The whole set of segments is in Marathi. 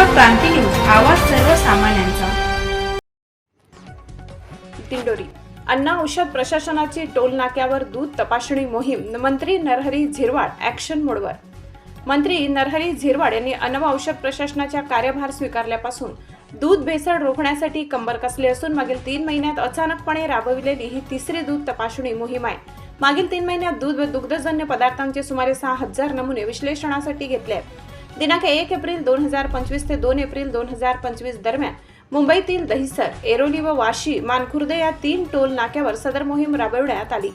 क्रांती न्यूज आवाज सर्वसामान्यांचा. दिंडोरी. अन्न औषध प्रशासनाची टोल नाक्यावर दूध तपासणी मोहीम मंत्री नरहरी झिरवाड ॲक्शन मोडवर. मंत्री नरहरी झिरवाड यांनी अन्न औषध प्रशासनाचा कार्यभार स्वीकारल्यापासून दूध भेसळ रोखण्यासाठी कंबर कसली असून मागील तीन महिन्यात अचानकपणे राबविलेली ही तिसरी दूध तपासणी मोहीम आहे. मागील तीन महिन्यात दूध व दुग्धजन्य पदार्थांचे सुमारे सहा हजार नमुने विश्लेषणासाठी घेतले आहेत. दिनांक एक एप्रिल दोन हजार पंचवीस ते दोन एप्रिल दोन हजार पंचवीस दरम्यान मुंबईतील दहिसर एरोली व वाशी मानखुर्द या तीन टोल नाक्यावर सदर मोहीम राबविण्यात आली.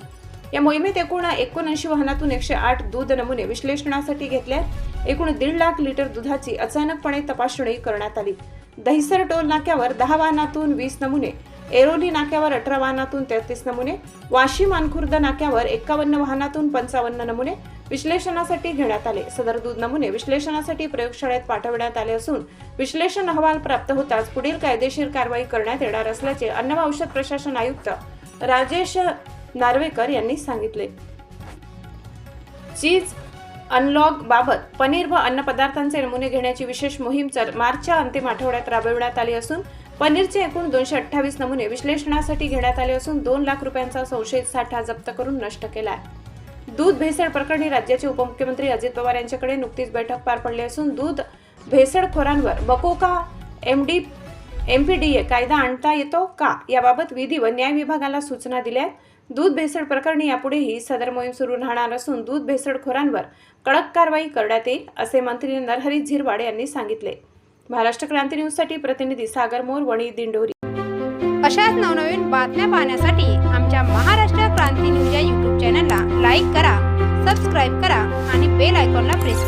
या मोहिमेत एकूण एकोणऐंशी वाहनातून एकशे आठ दूध नमुने विश्लेषणासाठी घेतले एकूण दीड लाख लिटर दुधाची अचानकपणे तपासणी करण्यात आली. दहिसर टोल नाक्यावर दहा वाहनातून वीस नमुने एरोली नाक्यावर अठरा वाहनातून तेहतीस नमुने वाशी मानखुर्द नाक्यावर एकावन्न वाहनातून पंचावन्न नमुने विश्लेषणासाठी घेण्यात आले. सदर दूध नमुने विश्लेषणासाठी प्रयोगशाळेत पाठवण्यात आले असून विश्लेषण अहवाल प्राप्त होताच पुढील कायदेशीर कारवाई करण्यात येणार असल्याचे अन्न व औषध प्रशासन आयुक्त राजेश नार्वेकर यांनी सांगितले. चीज अनलॉग बाबत पनीर व अन्नपदार्थांचे नमुने घेण्याची विशेष मोहीम मार्चच्या अंतिम आठवड्यात राबविण्यात आली असून पनीरचे एकूण दोनशे अठ्ठावीस नमुने विश्लेषणासाठी घेण्यात आले असून दोन लाख रुपयांचा संशयित साठा जप्त करून नष्ट केला आहे दूध भेसळ प्रकरणी राज्याचे उपमुख्यमंत्री अजित पवार यांच्याकडे नुकतीच बैठक पार पडली असून दूध भेसळखोरांवर बकोका एमडी एमपीडीए कायदा आणता येतो का? याबाबत विधी व न्याय विभागाला सूचना दिल्या आहेत. दूध भेसळ प्रकरणी यापुढेही सदर मोहीम सुरू राहणार असून दूध भेसळखोरांवर कडक कारवाई करण्यात येईल असे मंत्री नरहरी झिरवाड यांनी सांगितले. महाराष्ट्र क्रांती न्यूजसाठी प्रतिनिधी सागर मोर वणी दिंडोरी. अशाच नवनवीन बातम्या पाहण्यासाठी आमच्या महाराष्ट्र क्रांती न्यूज या यूट्यूब चॅनलला लाईक करा सबस्क्राईब करा आणि बेल आयकॉनला प्रेस